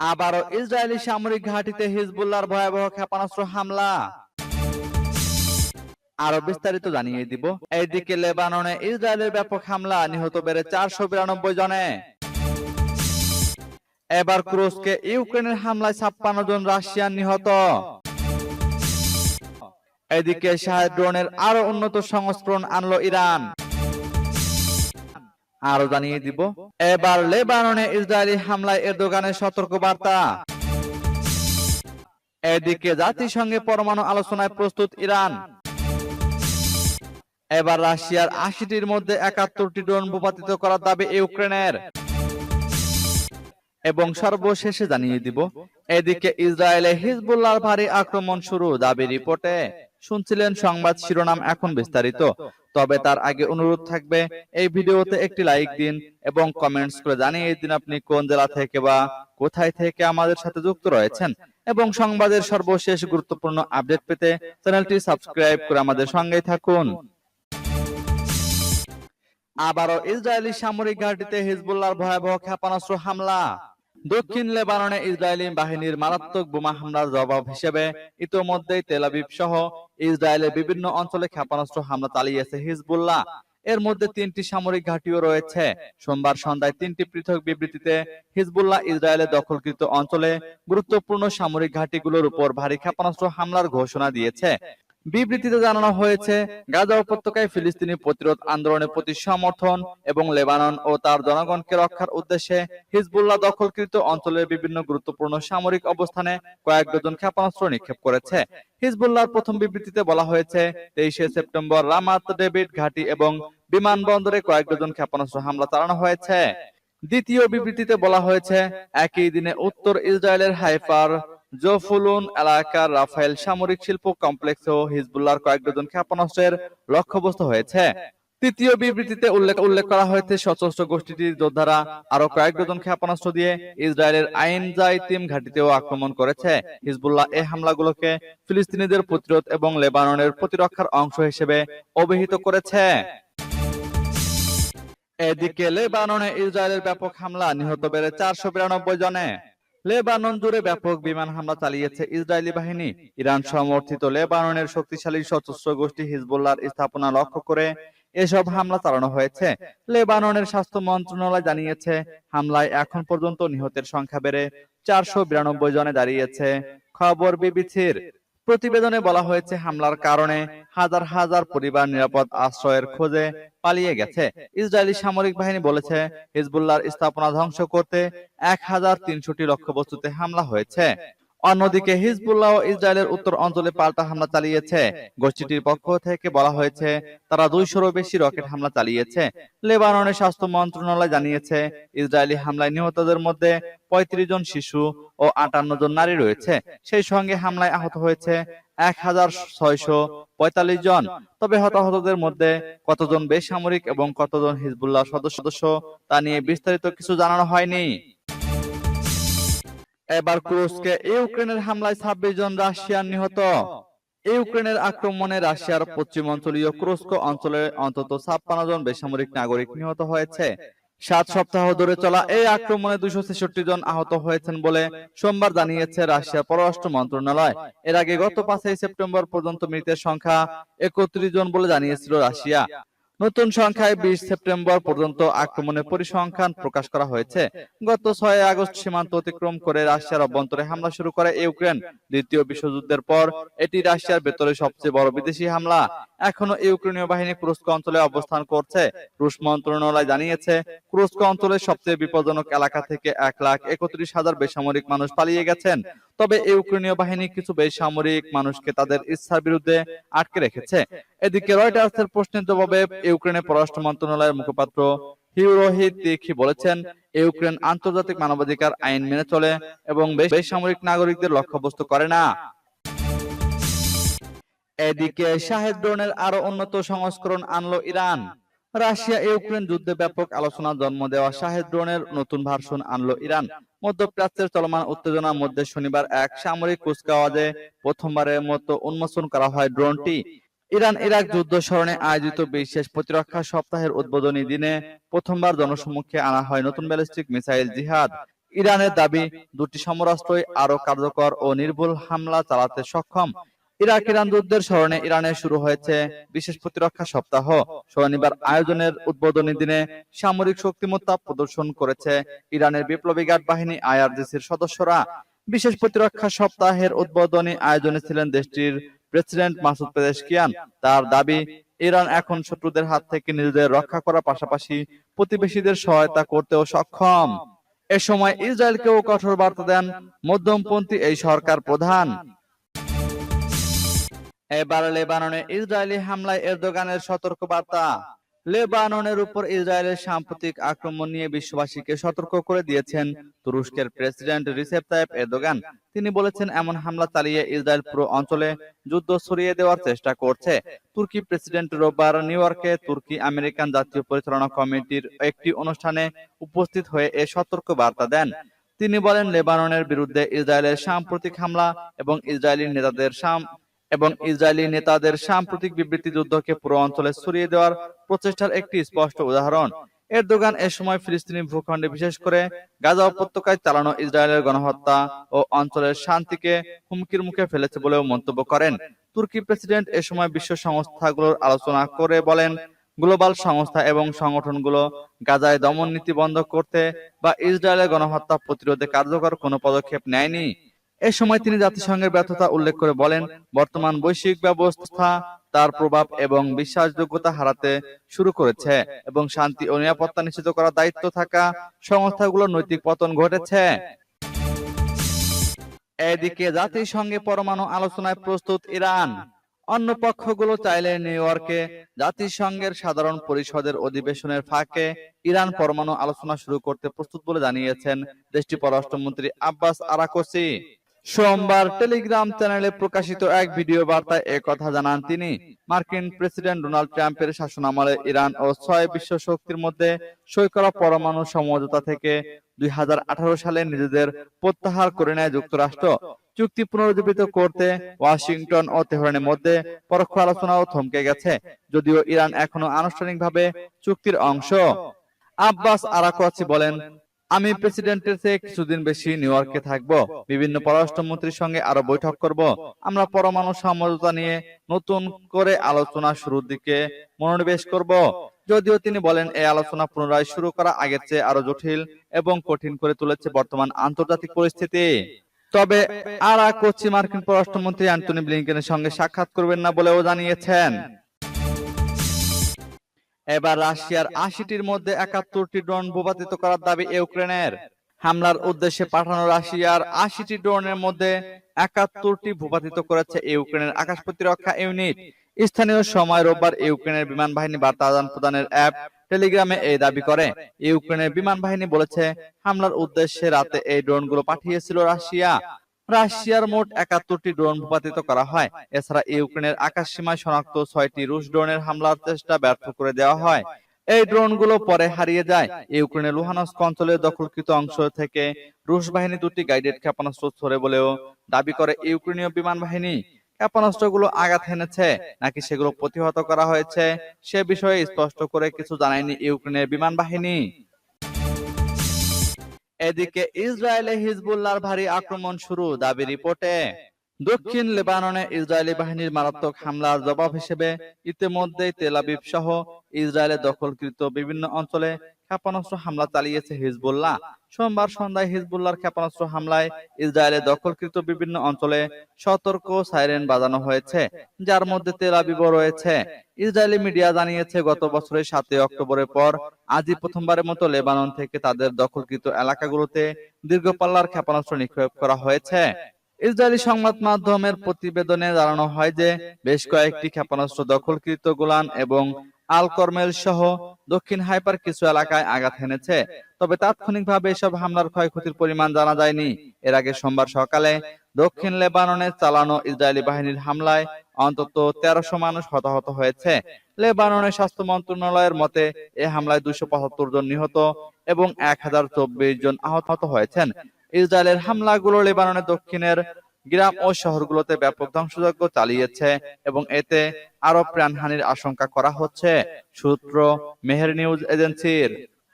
আবারও ইসরায়েলি সামরিক ঘাঁটিতে হিজবুল্লাহর ভয়াবহ ক্ষেপণাস্ত্র হামলা। আরও বিস্তারিত জানিয়ে দিব। এইদিকে লেবাননে ইসরায়েলের ব্যাপক হামলা নিহত বেড়ে চারশো বিরানব্বই জনে। এবার ক্রুশকে ইউক্রেনের হামলায় ছাপ্পান্ন জন রাশিয়ান নিহত। এদিকে শাহেদ ড্রোনের আরও উন্নত সংস্করণ আনলো ইরান। আরও জানিয়ে দিব। এবার লেবাননে ইসরায়েলি হামলায় এরদোগানের সতর্ক বার্তা এদিকে জাতিসংঘে পরমাণু আলোচনায় প্রস্তুত ইরান। এবার রাশিয়ার আশিটির মধ্যে একাত্তরটি ড্রোন ভূপাতিত করার দাবি ইউক্রেনের। এবং সর্বশেষে জানিয়ে দিব, এদিকে ইসরায়েলে হিজবুল্লাহর ভারী আক্রমণ শুরু, দাবি রিপোর্টে। শুনছিলেন সংবাদ শিরোনাম এখন বিস্তারিত। তবে তার আগে অনুরোধ থাকবে এই ভিডিওতে একটি লাইক দিন এবং কমেন্টস করে জানিয়ে দিন আপনি কোন জেলা থেকে বা কোথায় থেকে আমাদের সাথে যুক্ত রয়েছেন এবং সংবাদের সর্বশেষ গুরুত্বপূর্ণ আপডেট পেতে চ্যানেলটি সাবস্ক্রাইব করে আমাদের সঙ্গেই থাকুন। আবারও ইসরায়েলি সামরিক ঘাঁটিতে হিজবুল্লাহর ভয়াবহ ক্ষেপণাস্ত্র হামলা। দক্ষিণ লেবাননে ইসরায়েলি বাহিনীর মারাত্মক বোমা হামলার জবাব হিসেবে ইতোমধ্যেই তেলাবিব সহ ইসরায়েলের বিভিন্ন অঞ্চলে ক্ষেপণাস্ত্র হামলা চালিয়েছে হিজবুল্লাহ। এর মধ্যে তিনটি সামরিক ঘাঁটিও রয়েছে। সোমবার সন্ধ্যায় তিনটি পৃথক বিবৃতিতে হিজবুল্লাহ ইসরায়েলের দখলকৃত অঞ্চলে গুরুত্বপূর্ণ সামরিক ঘাঁটিগুলোর উপর ভারী ক্ষেপণাস্ত্র হামলার ঘোষণা দিয়েছে। বিবৃতিতে জানানো হয়েছে, গাজা উপত্যকায় ফিলিস্তিনি প্রতিরোধ আন্দোলনের প্রতি সমর্থন এবং লেবানন ও তার জনগণকে রক্ষার উদ্দেশ্যে হিজবুল্লাহ দখলকৃত অঞ্চলের বিভিন্ন গুরুত্বপূর্ণ সামরিক অবস্থানে কয়েক ডজন ক্ষেপণাস্ত্র নিক্ষেপ করেছে। হিজবুল্লাহর প্রথম বিবৃতিতে বলা হয়েছে, তেইশে সেপ্টেম্বর রামাত, ডেভিড ঘাঁটি এবং বিমানবন্দরে কয়েক ডজন ক্ষেপণাস্ত্র হামলা চালানো হয়েছে। দ্বিতীয় বিবৃতিতে বলা হয়েছে, একই দিনে উত্তর ইসরায়েলের হাইফার জফুলুন এলাকার রাফায়েল সামরিক শিল্প কমপ্লেক্স ও হিজবুল্লাহর কয়েক ডজন ক্ষেপণাস্ত্রের লক্ষ্যবস্তু হয়েছে। তৃতীয় বিবৃতিতে উল্লেখ উল্লেখ করা হয়েছে, সশস্ত্র গোষ্ঠীটির যোদ্ধারা আরও কয়েক ডজন ক্ষেপণাস্ত্র দিয়ে ইসরায়েলের আইন জাইতিম ঘাঁটিতেও আক্রমণ করেছে। হিজবুল্লাহ এই হামলাগুলোকে ফিলিস্তিনিদের প্রতিরোধ এবং লেবাননের প্রতিরক্ষার অংশ হিসেবে অভিহিত করেছে। এদিকে লেবাননে ইসরায়েলের ব্যাপক হামলা নিহত বেড়ে চারশো বিরানব্বই জনে। লেবানন জুড়ে ব্যাপক বিমান হামলা চালিয়েছে ইসরায়েলি বাহিনী। ইরান সমর্থিত লেবাননের শক্তিশালী সশস্ত্র গোষ্ঠী হিজবুল্লাহর স্থাপনা লক্ষ্য করে এসব হামলা চালানো হয়েছে। লেবাননের স্বাস্থ্য মন্ত্রণালয় জানিয়েছে হামলায় এখন পর্যন্ত নিহতের সংখ্যা বেড়ে চারশো বিরানব্বই জনে দাঁড়িয়েছে। খবর বিবিসির। প্রতিবেদনে বলা হয়েছে, হামলার কারণে হাজার হাজার পরিবার নিরাপদ আশ্রয়ের খোঁজে পালিয়ে গেছে। ইসরায়েলি সামরিক বাহিনী বলেছে, হিজবুল্লাহর স্থাপনা ধ্বংস করতে এক হাজার তিনশোটি লক্ষ্যবস্তুতে হামলা হয়েছে। অন্যদিকে হিজবুল্লাহ ইসরায়েলের উত্তর অঞ্চলে পাল্টা হামলা চালিয়েছে। গোষ্ঠীটির পক্ষ থেকে বলা হয়েছে, তারা দুইশোরও বেশি রকেট হামলা চালিয়েছে। লেবাননের স্বাস্থ্য মন্ত্রণালয় জানিয়েছে, ইসরায়েলি হামলায় নিহতদের মধ্যে পঁয়ত্রিশ জন শিশু ও আটান্ন জন নারী রয়েছে। সেই সঙ্গে হামলায় আহত হয়েছে এক হাজার ছয়শো পঁয়তাল্লিশ জন। তবে হতাহতদের মধ্যে কতজন বেসামরিক এবং কতজন হিজবুল্লাহ সদস্য সদস্য তা নিয়ে বিস্তারিত কিছু জানানো হয়নি। এবার ক্রুশকে ইউক্রেনের হামলায় ছাব্বিশ জন রাশিয়ান নিহত। ইউক্রেনের আক্রমণে রাশিয়ার পশ্চিমাঞ্চলীয় ক্রুস্ক অঞ্চলে অন্তত ছাপ্পান্ন জন বেসামরিক নাগরিক নিহত হয়েছে। সাত সপ্তাহ ধরে চলা এই আক্রমণে দুশো ছেষট্টি জন আহত হয়েছেন বলে সোমবার জানিয়েছে রাশিয়ার পররাষ্ট্র মন্ত্রণালয়। এর আগে গত পাঁচই সেপ্টেম্বর পর্যন্ত মৃতের সংখ্যা একত্রিশ জন বলে জানিয়েছিল রাশিয়া। নতুন সংখ্যায় বিশ সেপ্টেম্বর পর্যন্ত আক্রমণের পরিসংখ্যান প্রকাশ করা হয়েছে। গত ছয় আগস্ট সীমান্ত অতিক্রম করে রাশিয়ার অভ্যন্তরে হামলা শুরু করে ইউক্রেন। দ্বিতীয় বিশ্বযুদ্ধের পর এটি রাশিয়ার ভেতরে সবচেয়ে বড় বিদেশি হামলা। এখনও ইউক্রেনীয় বাহিনী কুরস্ক অঞ্চলে অবস্থান করছে। রুশ মন্ত্রণালয় জানিয়েছে কুরস্ক অঞ্চলের সবচেয়ে বিপজ্জনক এলাকা থেকে এক লাখ একত্রিশ হাজার বেসামরিক মানুষ পালিয়ে গেছেন। তবে ইউক্রেনীয় বাহিনী কিছু বেসামরিক মানুষকে তাদের ইচ্ছার বিরুদ্ধে আটকে রেখেছে এদিকে রয়টার্সের প্রশ্নের জবাবে ইউক্রেনের পররাষ্ট্র মন্ত্রণালয়ের মুখপাত্র বলেছেন, ইউক্রেন আন্তর্জাতিক মানবাধিকার আইন মেনে চলে এবং বেসামরিক নাগরিকদের লক্ষ্যবস্তু করে না। এদিকে শাহেদ ড্রোনের আরও উন্নত সংস্করণ আনলো ইরান। রাশিয়া ইউক্রেন যুদ্ধে ব্যাপক আলোচনা জন্ম দেওয়া শাহেদ ড্রোনের নতুন ভার্সন আনলো ইরান। মধ্যপ্রাচ্যের চলমান উত্তেজনার মধ্যে শনিবার এক সামরিক কুচকাওয়াজে প্রথমবারের মতো উন্মোচন করা হয় ড্রোনটি। ইরান ইরাক যুদ্ধ স্মরণে আয়োজিত বিশেষ প্রতিরক্ষা সপ্তাহের উদ্বোধনী দিনে প্রথমবার জনসমক্ষে আনা হয় নতুন ব্যালিস্টিক মিসাইল জিহাদ। ইরানের দাবি দুটি সমরাস্ত্রই আরও কার্যকর ও নির্ভুল হামলা চালাতে সক্ষম। ইরাক ইরান যুদ্ধের স্মরণে ইরানে শুরু হয়েছে বিশেষ প্রতিরক্ষা সপ্তাহ। শনিবার আয়োজনের উদ্বোধনী দিনে সামরিক শক্তিমত্তা প্রদর্শন করেছে ইরানের বিপ্লবী গার্ড বাহিনী আইআরজিসির সদস্যরা। বিশেষ প্রতিরক্ষা সপ্তাহের উদ্বোধনী আয়োজনে ছিলেন দেশটির প্রেসিডেন্ট মাসুদ পেদেশকিয়ান তার দাবি, ইরান এখন শত্রুদের হাত থেকে নিজেদের রক্ষা করার পাশাপাশি প্রতিবেশীদের সহায়তা করতেও সক্ষম। এ সময় ইসরায়েলকেও কঠোর বার্তা দেন মধ্যমপন্থী এই সরকার প্রধান। এবার লেবাননে ইসরায়েলি হামলায় এরদোগানের সতর্ক বার্তা লেবাননের উপর ইসরায়েলের সাম্প্রতিক আক্রমণ নিয়ে বিশ্ববাসীকে সতর্ক করে দিয়েছেন তুরস্কের প্রেসিডেন্ট রিসেপ তাইপ এরদোগান। তিনি বলেছেন, এমন হামলা চালিয়ে ইসরায়েল পুরো অঞ্চলে যুদ্ধ ছড়িয়ে দেওয়ার চেষ্টা করছে। তুর্কি প্রেসিডেন্ট রোববার নিউ ইয়র্কে তুর্কি আমেরিকান জাতীয় পরিচালনা কমিটির একটি অনুষ্ঠানে উপস্থিত হয়ে এ সতর্ক বার্তা দেন। তিনি বলেন, লেবাননের বিরুদ্ধে ইসরায়েলের সাম্প্রতিক হামলা এবং ইসরায়েলি নেতাদের এবং ইসরায়েলি নেতাদের সাম্প্রতিক বিবৃতি যুদ্ধকে পুরো অঞ্চলে ছড়িয়ে দেওয়ার প্রচেষ্টার একটি স্পষ্ট উদাহরণ। এরদোগান এ সময় ফিলিস্তিনি ভূখণ্ডে বিশেষ করে গাজা উপত্যকায় চালানো ইসরায়েলের গণহত্যা ও অঞ্চলের শান্তিকে হুমকির মুখে ফেলেছে বলেও মন্তব্য করেন। তুর্কি প্রেসিডেন্ট এ সময় বিশ্ব সংস্থাগুলোর আলোচনা করে বলেন গ্লোবাল সংস্থা এবং সংগঠনগুলো গাজায় দমন নীতি বন্ধ করতে বা ইসরায়েলের গণহত্যা প্রতিরোধে কার্যকর কোনো পদক্ষেপ নেয়নি। এ সময় তিনি জাতিসংঘের ব্যর্থতা উল্লেখ করে বলেন বর্তমান বৈশ্বিক ব্যবস্থা তার প্রভাব এবং বিশ্বাসযোগ্যতা হারাতে শুরু করেছে এবং শান্তি ও নিরাপত্তা নিশ্চিত করার দায়িত্ব থাকা সংস্থাগুলোর নৈতিক পতন ঘটেছে। এদিকে জাতিসংঘে পরমাণু আলোচনায় প্রস্তুত ইরান। অন্য পক্ষগুলো চাইলে নিউ ইয়র্কে জাতিসংঘের সাধারণ পরিষদের অধিবেশনের ফাঁকে ইরান পরমাণু আলোচনা শুরু করতে প্রস্তুত বলে জানিয়েছেন দেশটির পররাষ্ট্রমন্ত্রী আব্বাস আরাকসি। সোমবার টেলিগ্রাম চ্যানেলে প্রকাশিত এক ভিডিও বার্তায় কথা জানান তিনি। মার্কিন প্রেসিডেন্ট ডোনাল্ড ট্রাম্পের শাসনামলে ইরান ও ছয় বিশ্ব শক্তির মধ্যে সই করা পরমাণু সমঝোতা থেকে দুই সালে নিজেদের প্রত্যাহার করে নেয় যুক্তরাষ্ট্র। চুক্তি পুনরুজ্জীবিত করতে ওয়াশিংটন ও তেহরানের মধ্যে পরোক্ষ আলোচনাও থমকে গেছে, যদিও ইরান এখনও আনুষ্ঠানিকভাবে চুক্তির অংশ। আব্বাস আরাকোয়াচি বলেন আমি প্রেসিডেন্টের চেয়ে কিছুদিন বেশি নিউ ইয়র্কে থাকব। বিভিন্ন পররাষ্ট্রমন্ত্রীর সঙ্গে আরও বৈঠক করব। আমরা পরমাণু সমঝোতা নিয়ে নতুন করে আলোচনা শুরুর দিকে মনোনিবেশ করব। যদিও তিনি বলেন এই আলোচনা পুনরায় শুরু করা আগের চেয়ে আরও জটিল এবং কঠিন করে তুলেছে বর্তমান আন্তর্জাতিক পরিস্থিতি। তবে আরাকোচি মার্কিন পররাষ্ট্রমন্ত্রী অ্যান্টনি ব্লিংকেনের সঙ্গে সাক্ষাৎ করবেন না বলেও জানিয়েছেন। এবার রাশিয়ার আশিটির মধ্যে একাত্তরটি ড্রোন ভূপাতিত করার দাবি ইউক্রেনের। হামলার উদ্দেশ্যে পাঠানো রাশিয়ার আশিটি ড্রোনের মধ্যে একাত্তরটি ভূপাতিত করেছে ইউক্রেনের আকাশ প্রতিরক্ষা ইউনিট। স্থানীয় সময় রোববার ইউক্রেনের বিমান বাহিনী বার্তা আদান প্রদানের অ্যাপ টেলিগ্রামে এই দাবি করে। ইউক্রেনের বিমান বাহিনী বলেছে হামলার উদ্দেশ্যে রাতে এই ড্রোনগুলো পাঠিয়েছিল রাশিয়া। রাশিয়ার মোট একাত্তরটি ড্রোন ভূপাতিত করা হয়। এছাড়া ইউক্রেনের আকাশ সীমায় শনাক্ত ছয়টি রুশ ড্রোনের হামলার চেষ্টা ব্যর্থ করে দেওয়া হয়। এই ড্রোনগুলো পরে হারিয়ে যায়। ইউক্রেনের লুহানস্ক অঞ্চলের দখলকৃত অংশ থেকে রুশ বাহিনী দুটি গাইডেড ক্ষেপণাস্ত্র ছড়ে বলেও দাবি করে ইউক্রেনীয় বিমান বাহিনী। ক্ষেপণাস্ত্রগুলো আঘাত হেনেছে, নাকি সেগুলো প্রতিহত করা হয়েছে, সে বিষয়ে স্পষ্ট করে কিছু জানায়নি ইউক্রেনের বিমান বাহিনী। এদিকে ইসরায়েলে হিজবুল্লাহর ভারী আক্রমণ শুরু দাবি রিপোর্টে। দক্ষিণ লেবাননে ইসরায়েলি বাহিনীর মারাত্মক হামলার জবাব হিসেবে ইতিমধ্যেই তেলাবিব সহ ইসরায়েলের দখলকৃত বিভিন্ন অঞ্চলে ক্ষেপণাস্ত্র হামলা চালিয়েছে হিজবুল্লাহ। সোমবার সন্ধ্যায় হিজবুল্লাহর ক্ষেপণাস্ত্র হামলায় ইসরায়েলের দখলকৃত বিভিন্ন অঞ্চলে সতর্ক সাইরেন বাজানো হয়েছে, যার মধ্যে তেলাবিবও রয়েছে। ইসরায়েলি মিডিয়া জানিয়েছে, গত বছরের সাতই অক্টোবরের পর আজই প্রথমবারের মতো লেবানন থেকে তাদের দখলকৃত এলাকাগুলোতে দীর্ঘপাল্লার ক্ষেপণাস্ত্র নিক্ষেপ করা হয়েছে। ইসরায়েলি সংবাদ মাধ্যমের প্রতিবেদনে জানানো হয় যে বেশ কয়েকটি ক্ষেপণাস্ত্র দখলকৃত গোলান এবং আল কর্মেল সহ দক্ষিণ হাইপার কিছু এলাকায় আঘাত হেনেছে। তবে তাৎক্ষণিকভাবে এসব হামলার ক্ষয়ক্ষতির পরিমাণ জানা যায়নি। এর আগে সোমবার সকালে দক্ষিণ লেবাননে চালানো ইসরায়েলি বাহিনীর হামলায় অন্তত তেরোশো মানুষ হতাহত হয়েছে। লেবাননের স্বাস্থ্য মন্ত্রণালয়ের মতে, এ হামলায় দুশো পঁচাত্তর জন নিহত এবং এক হাজার চব্বিশ জন আহত হয়েছেন। ইসরায়েলের হামলাগুলো লেবাননের দক্ষিণের গ্রাম ও শহরগুলোতে ব্যাপক ধ্বংসযজ্ঞ চালিয়েছে এবং এতে আরও প্রাণহানির আশঙ্কা করা হচ্ছে। সূত্র মেহের নিউজ এজেন্সির।